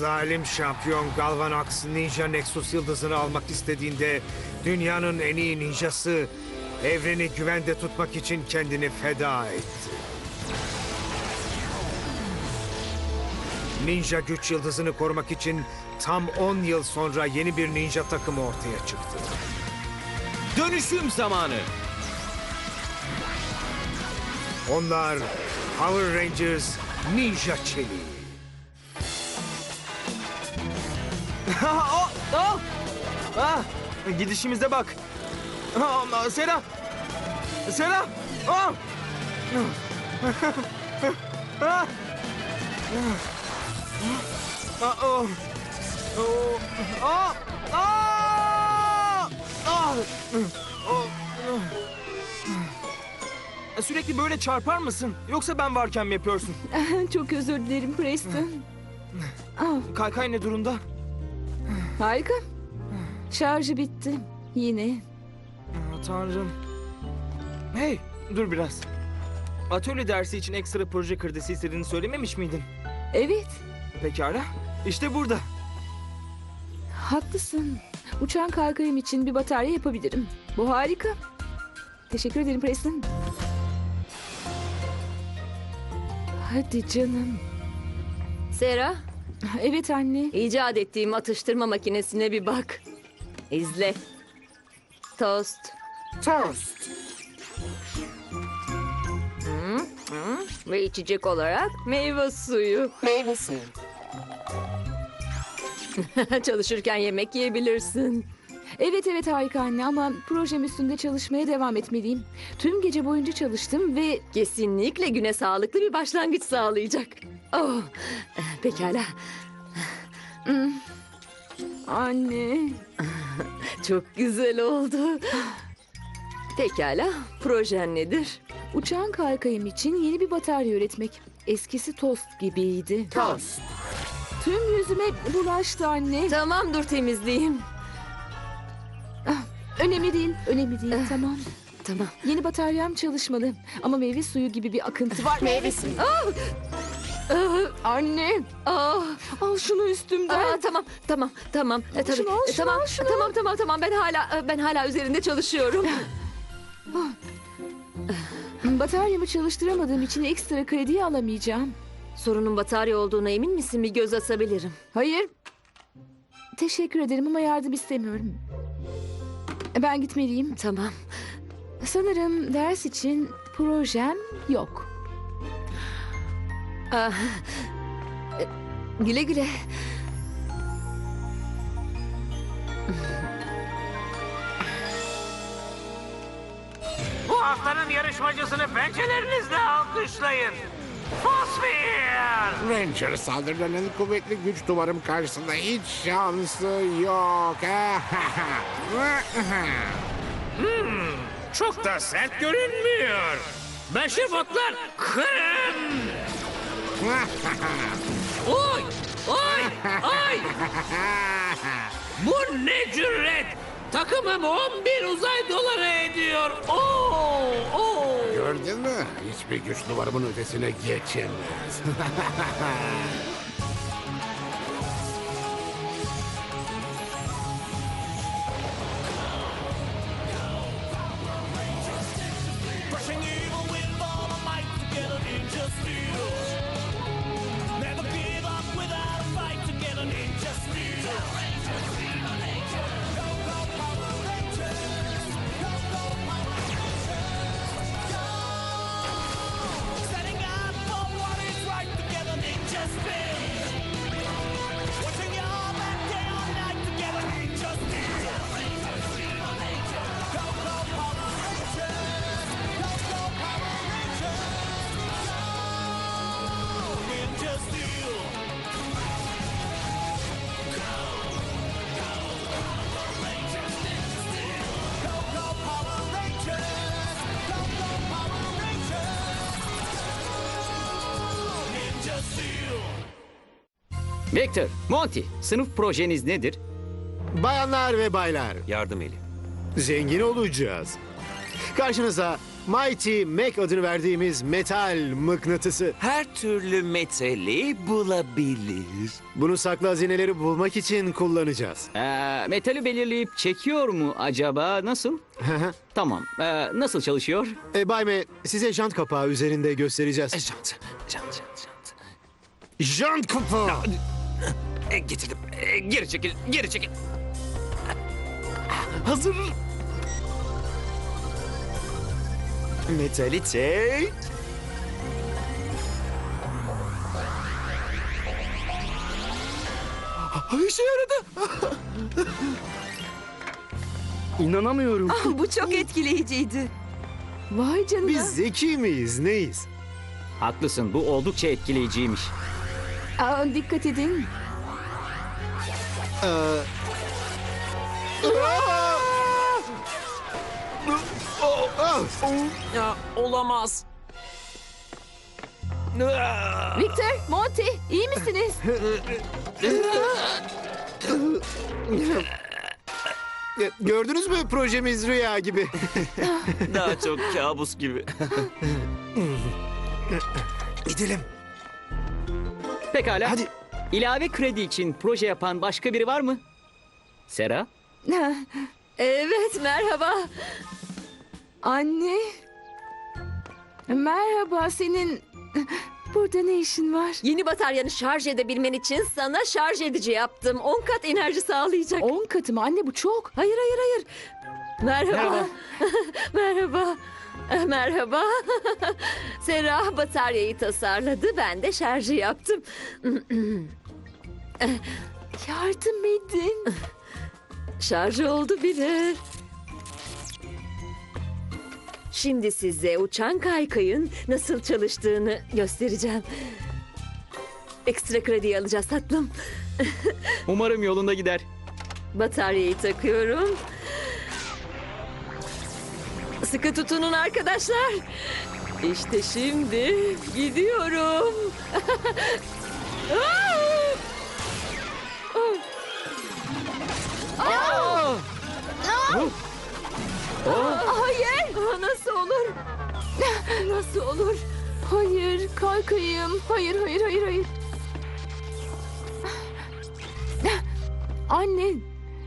Zalim şampiyon Galvanox Ninja Nexus yıldızını almak istediğinde dünyanın en iyi ninjası evreni güvende tutmak için kendini feda etti. Ninja güç yıldızını korumak için tam 10 yıl sonra yeni bir ninja takımı ortaya çıktı. Dönüşüm zamanı. Onlar Power Rangers Ninja Çeliği. Ah, ah, ah. Gidişimize bak. Ah, Sera. Sera. Ah. Ah. Ah, oh. Oh. Ah. Ah. Ah. Oh. Sürekli böyle çarpar mısın? Yoksa ben varken mi yapıyorsun? Çok özür dilerim Preston. Ah, Kaykay ne durumda? Harika. Şarjı bitti. Yine. Aa, tanrım. Hey, dur biraz. Atölye dersi için ekstra proje kredisi istediğini söylememiş miydin? Evet, Pekala. İşte burada. haklısın. Uçan kaykayım için bir batarya yapabilirim. Bu harika. Teşekkür ederim Preston. Hadi canım. Sera, Evet anne. icat ettiğim atıştırma makinesine bir bak. İzle. Tost. Toast. Ve içecek olarak meyve suyu. Meyve suyu. Çalışırken yemek yiyebilirsin. Evet evet harika anne ama projem üstünde çalışmaya devam etmeliyim. Tüm gece boyunca çalıştım ve Kesinlikle güne sağlıklı bir başlangıç sağlayacak. Oh, pekala. anne Çok güzel oldu. Pekala, projen nedir? uçan kaykayım için yeni bir batarya üretmek. Eskisi tost gibiydi. Tost. Tüm yüzüme bulaştı anne. Tamam dur temizleyeyim. Önemli değil, önemli değil tamam. Tamam. Yeni bataryam çalışmalı ama meyve suyu gibi bir akıntı var. Meyve suyu. Anne, Ah, al şunu üstümden. Aa, tamam, tamam, tamam. E, tabii. Şunu al, E, şunu tamam, al, şunu. tamam, tamam, tamam. Ben hala, e, ben hala üzerinde çalışıyorum. Bataryamı çalıştıramadığım için ekstra krediyi alamayacağım. Sorunun batarya olduğuna emin misin? Bir göz asabilirim. Hayır. Teşekkür ederim ama yardım istemiyorum. Ben gitmeliyim. Tamam. Sanırım ders için projem yok. Ah, e, güle güle. Bu haftanın yarışmacısını pençelerinizle alkışlayın. Ranger saldırılarının kuvvetli güç duvarım karşısında hiç şansı yok. Çok da sert görünmüyor. Beşibotlar kırın! Oy! Oy! Ay! Bu ne cüret! Takımım 11 uzay doları ediyor. Oo! Oo! Gördün mü? Hiçbir güç duvarımın ötesine geçemez. Victor, Monty, sınıf projeniz nedir? Bayanlar ve baylar, Yardım eli. zengin olacağız. Karşınıza Mighty Mac adını verdiğimiz metal mıknatısı. Her türlü metali bulabilir. Bunu saklı hazineleri bulmak için kullanacağız. Ee, metali belirleyip çekiyor mu acaba? Nasıl? tamam. Ee, nasıl çalışıyor? e, Bay M, size jant kapağı üzerinde göstereceğiz. Jant, jant, jant, jant. Jant kapağı! E, getirdim. E, geri çekil, geri çekil. Hazır. Metali çek. İşe yaradı. İnanamıyorum. Bu çok etkileyiciydi. Vay canına. Biz zeki miyiz, neyiz? Haklısın. Bu oldukça etkileyiciymiş. Aa, dikkat edin. Ee, Ya, olamaz. Victor, Monty iyi misiniz? Gördünüz mü projemiz rüya gibi. Daha çok kabus gibi. Gidelim. Pekala. Hadi. İlave kredi için proje yapan başka biri var mı? Sera? Evet merhaba. Anne. Merhaba senin burada ne işin var? Yeni bataryanı şarj edebilmen için sana şarj edici yaptım. 10 kat enerji sağlayacak. On katı mı? Anne bu çok. Hayır hayır hayır. Merhaba. Merhaba. Merhaba. Merhaba. Sera bataryayı tasarladı. Ben de şarjı yaptım. Yardım edin. Şarj oldu bile. Şimdi size uçan kaykayın nasıl çalıştığını göstereceğim. Ekstra kredi alacağız tatlım. Umarım yolunda gider. Bataryayı takıyorum. Sıkı tutunun arkadaşlar. İşte şimdi gidiyorum. Hayır. Nasıl olur? Nasıl olur? Hayır, kaykayım. Hayır, hayır, hayır, hayır. Anne,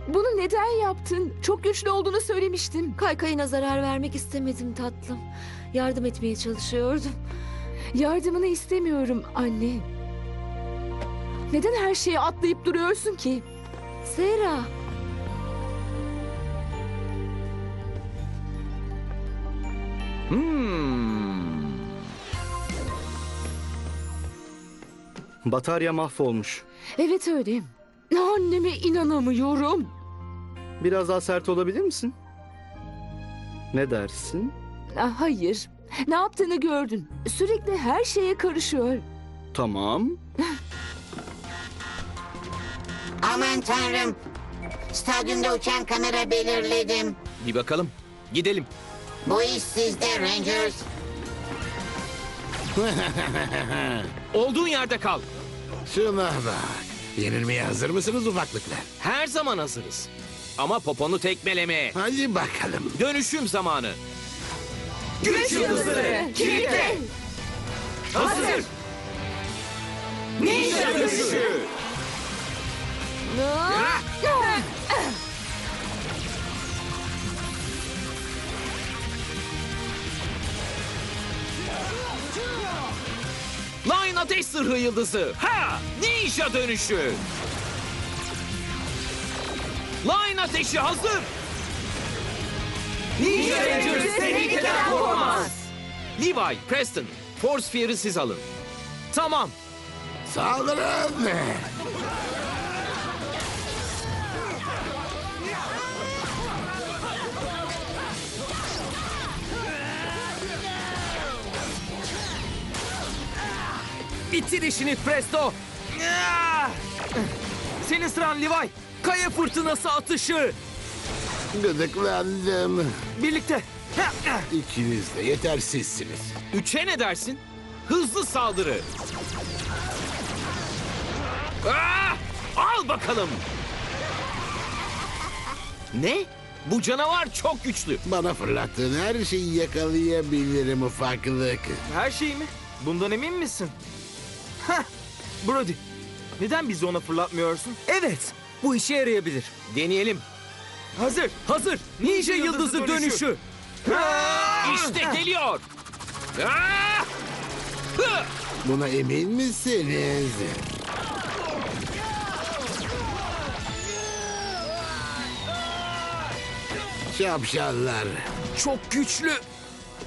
bunu neden yaptın? Çok güçlü olduğunu söylemiştim. Kaykayına zarar vermek istemedim tatlım. Yardım etmeye çalışıyordum. Yardımını istemiyorum anne. Neden her şeye atlayıp duruyorsun ki? Sera. Hmm. Batarya mahvolmuş. Evet öyle. Anneme inanamıyorum. Biraz daha sert olabilir misin? Ne dersin? Ah, Hayır. Ne yaptığını gördün. Sürekli her şeye karışıyor. Tamam. Aman tanrım. Stadyumda uçan kamera belirledim. Bir bakalım. Gidelim. Bu iş sizde Rangers. Olduğun yerde kal. Şuna bak. Yenilmeye hazır mısınız ufaklıklar? Her zaman hazırız. Ama poponu tekmelemeye. Hadi bakalım. Dönüşüm zamanı. Güç yıldızları. Kilitle. Hazır. Ninja dönüşü. Line ateş sırrı yıldızı. Ha! Ninja dönüşü. Line ateşi hazır. Ninja Rangers tehlikeden korkmaz. Levi, Preston, Force Sphere'ı siz alın. Tamam. Saldırın. Bitir işini Presto. Ah! Senin sıran Levi. Kaya fırtınası atışı. Gıdıklandım. Birlikte. İkiniz de yetersizsiniz. Üçe ne dersin? Hızlı saldırı. Ah! Al bakalım. Ne? Bu canavar çok güçlü. Bana fırlattığın her şeyi yakalayabilirim ufaklık. Her şey mi? Bundan emin misin? Heh. Brody. Neden bizi ona fırlatmıyorsun? Evet, bu işe yarayabilir. Deneyelim. Hazır. Hazır. Ninja yıldızı, yıldızı dönüşü. dönüşü. İşte geliyor. Ah! Hı! Buna emin misiniz? Şapşallar. Çok güçlü.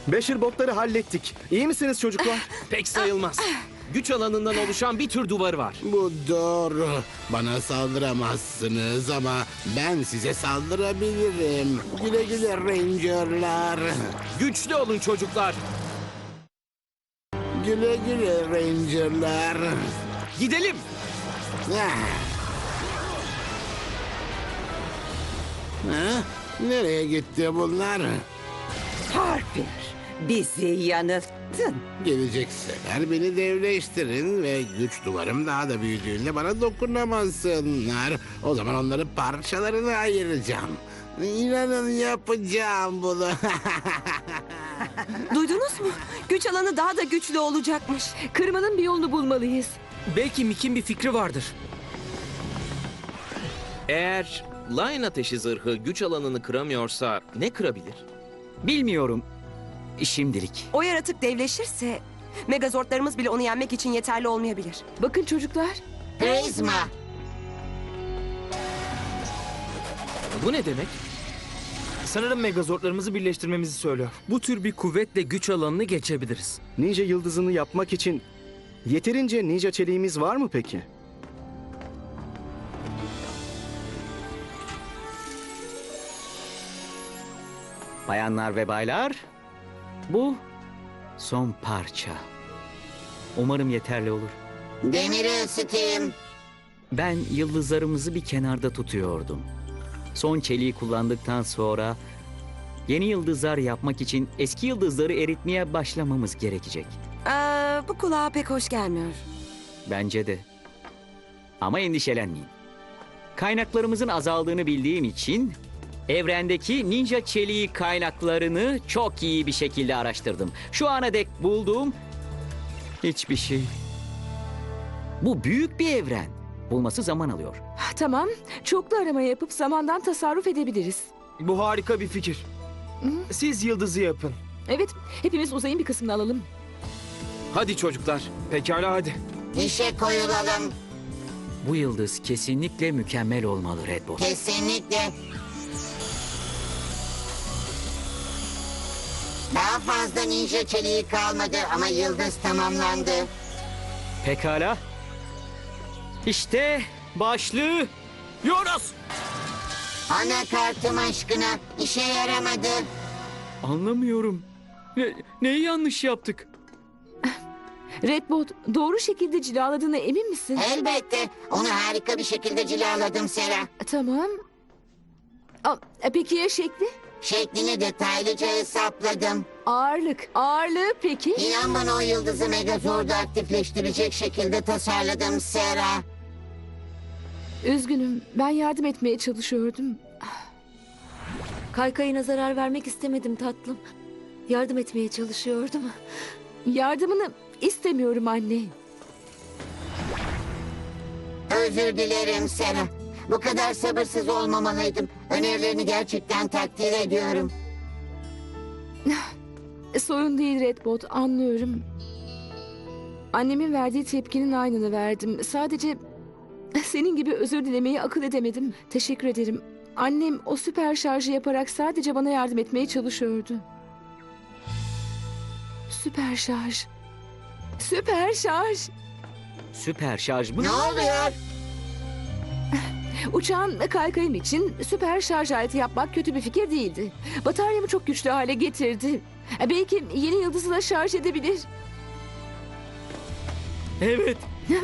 Beşir botları hallettik. İyi misiniz çocuklar? Pek sayılmaz. Güç alanından oluşan bir tür duvarı var. Bu doğru. Bana saldıramazsınız ama ben size saldırabilirim. Güle güle Ranger'lar. Güçlü olun çocuklar. Güle güle Ranger'lar. Gidelim. Ah. Ha? Nereye gitti bunlar? Harper, bizi yanılttın. Gelecek sefer beni devleştirin ve güç duvarım daha da büyüdüğünde bana dokunamasınlar. O zaman onları parçalarına ayıracağım. İnanın yapacağım bunu. Duydunuz mu? Güç alanı daha da güçlü olacakmış. Kırmanın bir yolunu bulmalıyız. Belki Mick'in bir fikri vardır. Eğer Lion ateşi zırhı güç alanını kıramıyorsa ne kırabilir? Bilmiyorum. Şimdilik. O yaratık devleşirse Megazordlarımız bile onu yenmek için yeterli olmayabilir. Bakın çocuklar. Prizma. Bu ne demek? Sanırım megazordlarımızı birleştirmemizi söylüyor. Bu tür bir kuvvetle güç alanını geçebiliriz. Ninja yıldızını yapmak için yeterince ninja çeliğimiz var mı peki? Bayanlar ve baylar, bu son parça. Umarım yeterli olur. Demiri ısıtayım. Ben yıldızlarımızı bir kenarda tutuyordum. Son çeliği kullandıktan sonra yeni yıldızlar yapmak için eski yıldızları eritmeye başlamamız gerekecek. Aa, bu kulağa pek hoş gelmiyor. Bence de. Ama endişelenmeyin. Kaynaklarımızın azaldığını bildiğim için evrendeki ninja çeliği kaynaklarını çok iyi bir şekilde araştırdım. Şu ana dek bulduğum hiçbir şey. Bu büyük bir evren. Bulması zaman alıyor. Tamam. Çoklu arama yapıp zamandan tasarruf edebiliriz. Bu harika bir fikir. Siz yıldızı yapın. Evet. Hepimiz uzayın bir kısmını alalım. Hadi çocuklar. Pekala hadi. İşe koyulalım. Bu yıldız kesinlikle mükemmel olmalı Redbot. Kesinlikle. Fazla ninja çeliği kalmadı ama yıldız tamamlandı. Pekala. İşte başlığı. Yoros! Anakartım aşkına işe yaramadı. Anlamıyorum. Ne, neyi yanlış yaptık? Redbot doğru şekilde cilaladığına emin misin? Elbette. Onu harika bir şekilde cilaladım Sera. Tamam. Aa, e, peki ya şekli? Şeklini detaylıca hesapladım. Ağırlık. Ağırlığı peki? İnan bana o yıldızı Megazord'u aktifleştirecek şekilde tasarladım Sera. Üzgünüm. Ben yardım etmeye çalışıyordum. Kaykayına zarar vermek istemedim tatlım. Yardım etmeye çalışıyordum. Yardımını istemiyorum anne. Özür dilerim Sera. Bu kadar sabırsız olmamalıydım. Önerilerini gerçekten takdir ediyorum. Sorun değil Redbot, anlıyorum. Annemin verdiği tepkinin aynını verdim. Sadece senin gibi özür dilemeyi akıl edemedim. Teşekkür ederim. Annem o süper şarjı yaparak sadece bana yardım etmeye çalışıyordu. Süper şarj. Süper şarj. Süper şarj mı? Ne oluyor? Uçağın kaykayım için süper şarj aleti yapmak kötü bir fikir değildi. Bataryamı çok güçlü hale getirdi. Belki yeni yıldızı da şarj edebilir. Evet.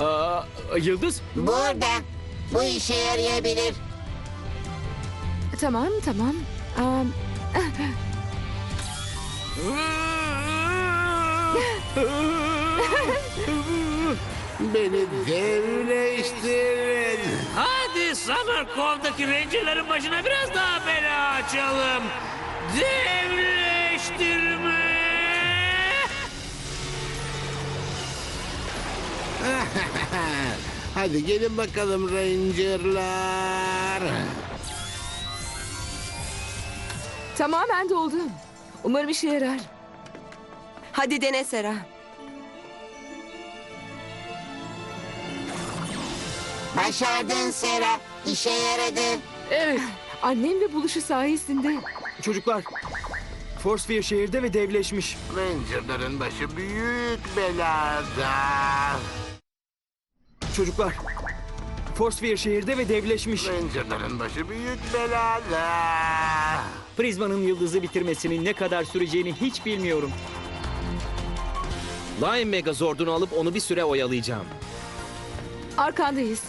Aa, Yıldız, Burada. Bu işe yarayabilir. Tamam, tamam. Aa, Beni devleştirin. Hadi Summer Cove'daki Ranger'ların başına biraz daha bela açalım. Devleştirme! Hadi gelin bakalım Ranger'lar. Tamamen doldu. Umarım işe yarar. Hadi dene Sera. Başardın Sera. İşe yaradı. Evet. Annemle buluşu sayesinde. Çocuklar. Force şehirde ve devleşmiş. Ranger'ların başı büyük belada. Çocuklar. Force şehirde ve devleşmiş. Ranger'ların başı büyük belada. Prizma'nın yıldızı bitirmesinin ne kadar süreceğini hiç bilmiyorum. Lion Megazord'unu alıp onu bir süre oyalayacağım. Arkandayız.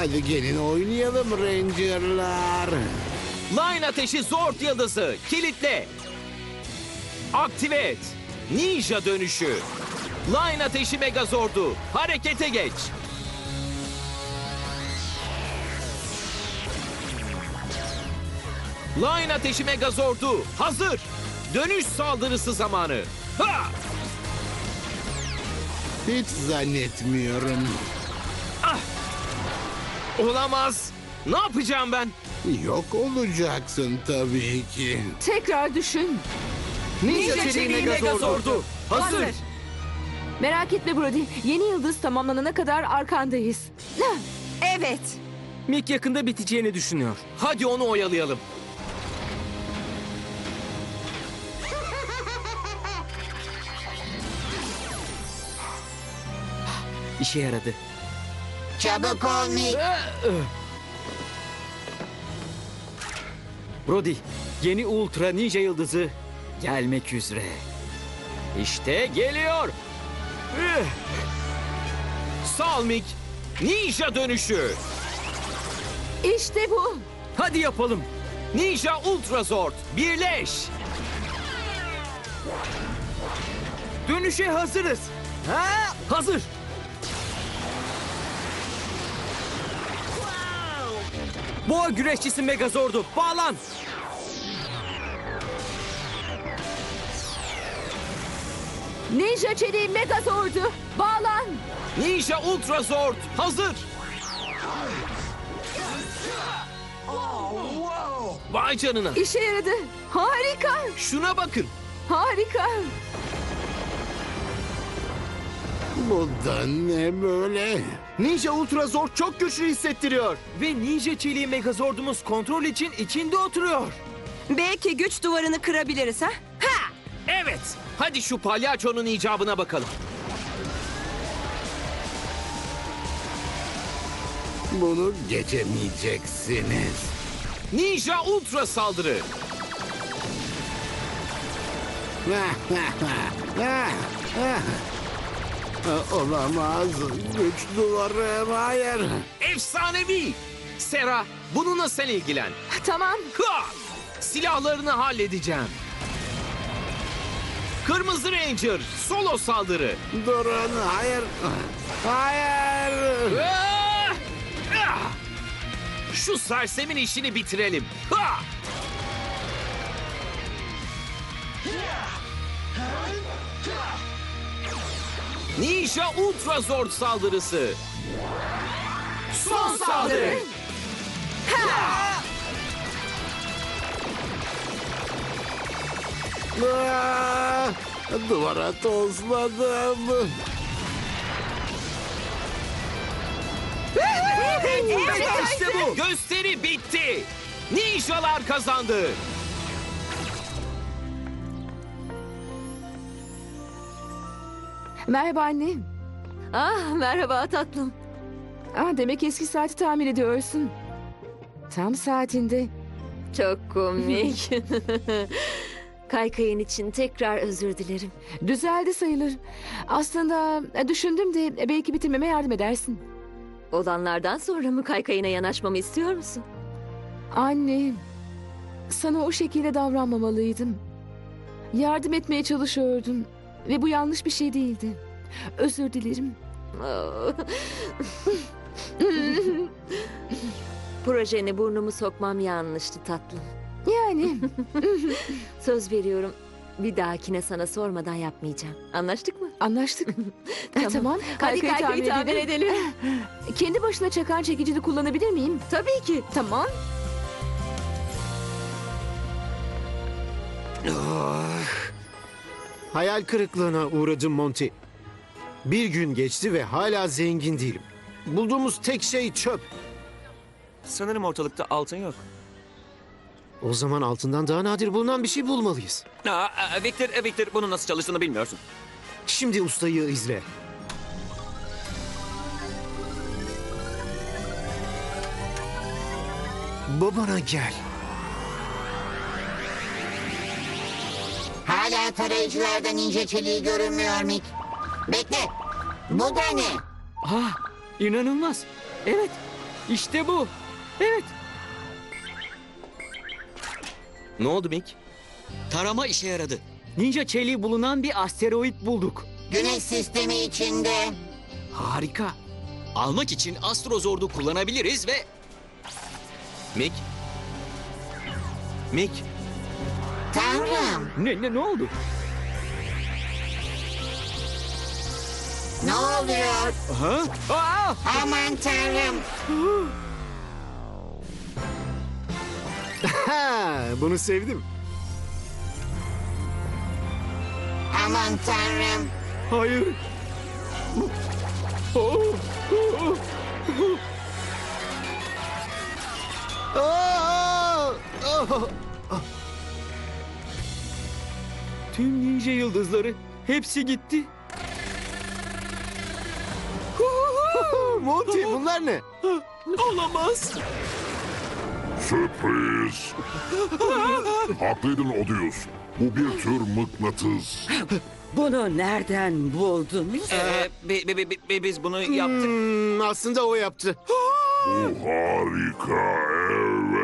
Hadi gelin oynayalım Ranger'lar. Lion ateşi Zord yıldızı kilitle. Aktive et. Ninja dönüşü. Lion ateşi Megazord'u harekete geç. Lion ateşi Megazord'u hazır. Dönüş saldırısı zamanı. Ha! Hiç zannetmiyorum. Olamaz. Ne yapacağım ben? Yok olacaksın tabii ki. Tekrar düşün. Ninja, çeliği Megazord'u. Hazır. Merak etme Brody. Yeni yıldız tamamlanana kadar arkandayız. Evet. Mick yakında biteceğini düşünüyor. Hadi onu oyalayalım. İşe yaradı. Çabuk ol Mick. Brody, yeni Ultra Ninja yıldızı gelmek üzere. İşte geliyor. Üh! Salmik Ninja dönüşü. İşte bu. Hadi yapalım. Ninja Ultra Zord birleş. Dönüşe hazırız. Ha? Hazır. Boğa güreşçisi Megazord'u bağlan. Ninja çeliği Megazord'u. Bağlan. Ninja Ultra Zord hazır. Vay canına. İşe yaradı. Harika. Şuna bakın. Harika. Bu da ne böyle? Ninja Ultra Zord çok güçlü hissettiriyor. Ve Ninja çeliği Megazord'umuz kontrol için içinde oturuyor. Belki güç duvarını kırabiliriz ha? Ha! Evet. Hadi şu palyaçonun icabına bakalım. Bunu geçemeyeceksiniz. Ninja Ultra saldırı. Olamaz. Güç duvarım. Hayır. Efsanevi. Sera bununla sen ilgilen. Tamam. Ha! Silahlarını halledeceğim. Kırmızı Ranger solo saldırı. Durun. Hayır. Hayır. Ah! Ah! Şu sersemin işini bitirelim. Ha! Ninja Ultra Zord saldırısı. Son saldırı. Ah! Duvara tozladım. Evet işte bu. Gösteri bitti. Ninjalar kazandı. Merhaba anne. Ah merhaba tatlım. Aa, demek eski saati tamir ediyorsun. Tam saatinde. Çok komik. Kaykayın için tekrar özür dilerim. Düzeldi sayılır. Aslında e, düşündüm de e, belki bitirmeme yardım edersin. Olanlardan sonra mı kaykayına yanaşmamı istiyor musun? Anne, sana o şekilde davranmamalıydım. Yardım etmeye çalışıyordum ve bu yanlış bir şey değildi. Özür dilerim. Projene burnumu sokmam yanlıştı tatlım. Yani Söz veriyorum. Bir dahakine sana sormadan yapmayacağım. Anlaştık mı? anlaştık. Tamam. tamam. Hadi kaykayı kaykayı tamir edelim. Kendi başına çakan çekicini kullanabilir miyim? Tabii ki. Tamam. Hayal kırıklığına uğradım Monty. Bir gün geçti ve hala zengin değilim. Bulduğumuz tek şey çöp. Sanırım ortalıkta altın yok. O zaman altından daha nadir bulunan bir şey bulmalıyız. Aa, Victor, e, Victor bunun nasıl çalıştığını bilmiyorsun. Şimdi ustayı izle. Babana gel. Hala tarayıcılarda ninja çeliği görünmüyor Mick. Bekle. Bu da ne? Ah, inanılmaz. Evet, işte bu. Evet. Ne oldu Mick? Tarama işe yaradı. Ninja çeliği bulunan bir asteroid bulduk. Güneş sistemi içinde. Harika. Almak için Astrozord'u kullanabiliriz ve Mick? Mick? Tanrım. ne ne ne oldu? Ne oluyor? Ha? Aa! Aman tanrım. Ha, bunu sevdim. Aman tanrım. Hayır. Aa! Oh! Tüm ninja yıldızları hepsi gitti. Monty bunlar ne? Olamaz. Sürpriz. Haklıydın Odious. Bu bir tür mıknatıs. Bunu nereden buldunuz? Ee, bi- bi- bi- bi- biz bunu yaptık. Hmm, aslında o yaptı. Bu harika.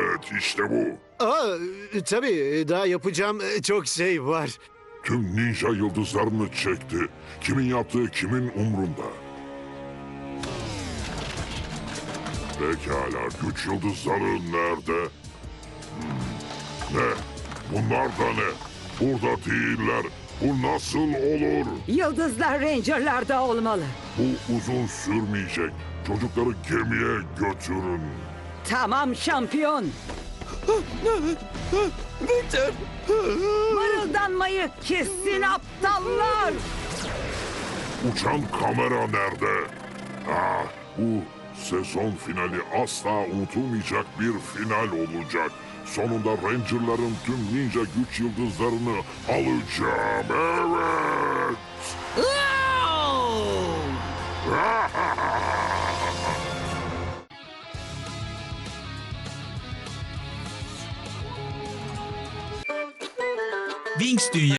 Evet işte bu. Aa, tabii daha yapacağım çok şey var. Tüm ninja yıldızlarını çekti. Kimin yaptığı kimin umrunda. Pekala güç yıldızları nerede? Hmm, Ne? Bunlar da ne? Burada değiller. Bu nasıl olur? Yıldızlar Ranger'larda olmalı. Bu uzun sürmeyecek. Çocukları gemiye götürün. Tamam şampiyon. Victor. Mırıldanmayı kesin aptallar. Uçan kamera nerede? Ah, bu sezon finali asla unutulmayacak bir final olacak. Sonunda Ranger'ların tüm ninja güç yıldızlarını alacağım. Evet. Wings Being Vingstuen.